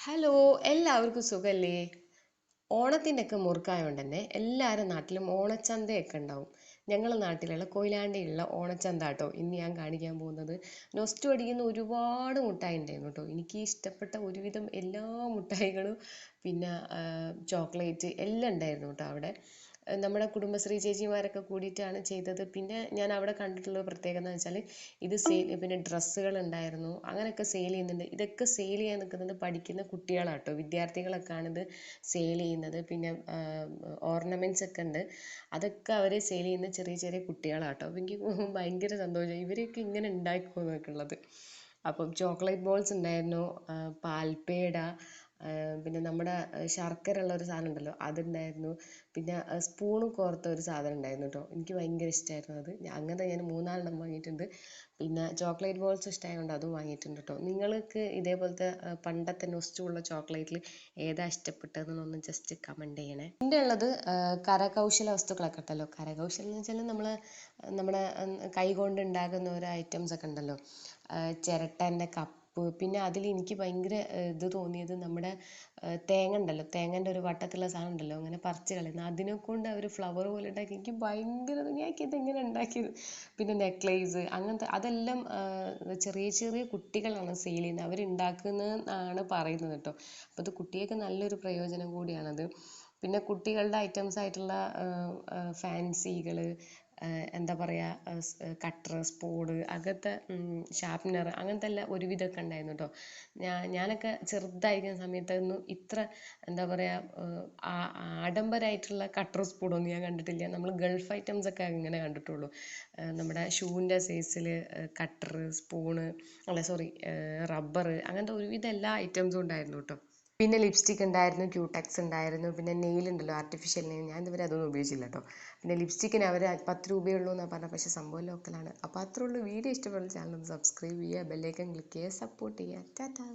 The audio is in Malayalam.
ഹലോ എല്ലാവർക്കും സുഖല്ലേ? ഓണത്തിന്റെ ഒക്കെ മുറുക്കായതുകൊണ്ട് തന്നെ എല്ലാവരും നാട്ടിലും ഓണച്ചന്തയൊക്കെ ഉണ്ടാവും. ഞങ്ങളുടെ നാട്ടിലുള്ള കൊയിലാണ്ടിയിലുള്ള ഓണച്ചന്ത കേട്ടോ ഇന്ന് ഞാൻ കാണിക്കാൻ പോകുന്നത്. നൊസ്റ്റു അടിക്കുന്ന ഒരുപാട് മുട്ടായി ഉണ്ടായിരുന്നു കേട്ടോ എനിക്ക് ഇഷ്ടപ്പെട്ട ഒരുവിധം എല്ലാ മുട്ടായികളും പിന്നെ ചോക്ലേറ്റ് എല്ലാം ഉണ്ടായിരുന്നു കേട്ടോ അവിടെ. നമ്മുടെ കുടുംബശ്രീ ചേച്ചിമാരൊക്കെ കൂടിയിട്ടാണ് ചെയ്തത്. പിന്നെ ഞാൻ അവിടെ കണ്ടിട്ടുള്ള പ്രത്യേകത എന്ന് വെച്ചാൽ ഇത് സെയിൽ പിന്നെ ഡ്രസ്സുകൾ ഉണ്ടായിരുന്നു. അങ്ങനെയൊക്കെ സെയിൽ ചെയ്യുന്നുണ്ട്. ഇതൊക്കെ സെയിൽ ചെയ്യാൻ നിൽക്കുന്നത് പഠിക്കുന്ന കുട്ടികളാണ് കേട്ടോ വിദ്യാർത്ഥികളൊക്കെയാണ് ഇത് സെയിൽ ചെയ്യുന്നത്. പിന്നെ ഓർണമെന്റ്സ് ഒക്കെ ഉണ്ട്. അതൊക്കെ അവർ സെയിൽ ചെയ്യുന്ന ചെറിയ ചെറിയ കുട്ടികളാണ് കേട്ടോ അപ്പോൾ എനിക്ക് ഭയങ്കര സന്തോഷം. ഇവരൊക്കെ ഇങ്ങനെ ഉണ്ടാക്കി എന്നൊക്കെ ഉള്ളത് അപ്പം ചോക്ലേറ്റ് ബോൾസ് ഉണ്ടായിരുന്നു. പാൽപ്പേട പിന്നെ നമ്മുടെ ശർക്കര ഉള്ള ഒരു സാധനം ഉണ്ടല്ലോ അതുണ്ടായിരുന്നു. പിന്നെ സ്പൂണ് കോർത്ത ഒരു സാധനം ഉണ്ടായിരുന്നു കേട്ടോ. എനിക്ക് ഭയങ്കര ഇഷ്ടമായിരുന്നു അത്. അങ്ങനത്തെ ഞാൻ മൂന്നാലെണ്ണം വാങ്ങിയിട്ടുണ്ട്. പിന്നെ ചോക്ലേറ്റ് ബോൾസ് ഇഷ്ടമായതുകൊണ്ട് അതും വാങ്ങിയിട്ടുണ്ട് കേട്ടോ. നിങ്ങൾക്ക് ഇതേപോലത്തെ പണ്ടത്തെ നൊസ്റ്റുള്ള ചോക്ലേറ്റിൽ ഏതാ ഇഷ്ടപ്പെട്ടതെന്നൊന്ന് ജസ്റ്റ് കമന്റ് ചെയ്യണേ. പിന്നെ ഉള്ളത് കരകൗശല വസ്തുക്കളൊക്കെ ഉണ്ടല്ലോ. കരകൗശലം എന്ന് വെച്ചാൽ നമ്മൾ നമ്മുടെ കൈ കൊണ്ട് ഉണ്ടാക്കുന്ന ഓരോ ഐറ്റംസ് ഒക്കെ ഉണ്ടല്ലോ. ചിരട്ടന്റെ കപ്പ് പിന്നെ അതിൽ എനിക്ക് ഭയങ്കര ഇത് തോന്നിയത് നമ്മുടെ തേങ്ങ ഉണ്ടല്ലോ തേങ്ങന്റെ ഒരു വട്ടത്തിലുള്ള സാധനം ഉണ്ടല്ലോ അങ്ങനെ പറിച്ച് കളയുന്നത്. അതിനെ കൊണ്ട് അവർ ഫ്ലവർ പോലെ ഉണ്ടാക്കി എനിക്ക് ഭയങ്കര ഞാൻ ഇതെങ്ങനെ ഉണ്ടാക്കിയത്. പിന്നെ നെക്ലേസ് അങ്ങനത്തെ അതെല്ലാം ചെറിയ ചെറിയ കുട്ടികളാണ് സെയിൽ ചെയ്യുന്നത്. അവർ ഉണ്ടാക്കുന്നതെന്നാണ് പറയുന്നത് കേട്ടോ. അപ്പോൾ അത് കുട്ടികൾക്ക് നല്ലൊരു പ്രയോജനം കൂടിയാണത്. പിന്നെ കുട്ടികളുടെ ഐറ്റംസ് ആയിട്ടുള്ള ഫാൻസികൾ എന്താ പറയുക കട്ടർ സ്പൂണ് അങ്ങനത്തെ ഷാർപ്പ്നർ അങ്ങനത്തെ എല്ലാം ഒരുവിധമൊക്കെ ഉണ്ടായിരുന്നു കേട്ടോ ഞാൻ ഞാനൊക്കെ ചെറുതായിരിക്കുന്ന സമയത്തൊന്നും ഇത്ര എന്താ പറയുക ആഡംബരമായിട്ടുള്ള കട്ടർ സ്പൂണൊന്നും ഞാൻ കണ്ടിട്ടില്ല. നമ്മൾ ഗൾഫ് ഐറ്റംസ് ഒക്കെ ഇങ്ങനെ കണ്ടിട്ടുള്ളൂ. നമ്മുടെ ഷൂവിന്റെ സൈസിൽ കട്ടർ സ്പൂണ് അല്ല സോറി റബ്ബർ അങ്ങനത്തെ ഒരുവിധം എല്ലാ ഐറ്റംസും ഉണ്ടായിരുന്നു കേട്ടോ പിന്നെ ലിപ്സ്റ്റിക് ഉണ്ടായിരുന്നു ക്യൂടെക്സ് ഉണ്ടായിരുന്നു പിന്നെ നെയിൽ ഉണ്ടല്ലോ ആർട്ടിഫിഷ്യൽ നെയിൽ ഞാൻ ഇതുവരെ അതൊന്നും ഉപയോഗിച്ചില്ല കേട്ടോ പിന്നെ ലിപ്സ്റ്റിക്കിന് അവർ പത്ത് രൂപയുള്ളൂ എന്നാണ് പറഞ്ഞത് പക്ഷേ സംഭവം ലോക്കലാണ് അപ്പോൾ അത്രേ ഉള്ളൂ. വീഡിയോ ഇഷ്ടപ്പെടുന്ന ചാനൽ ഒന്ന് സബ്സ്ക്രൈബ് ചെയ്യുക ബെല്ലൈക്കൺ ക്ലിക്ക് ചെയ്യുക സപ്പോർട്ട് ചെയ്യുക. ടാറ്റാ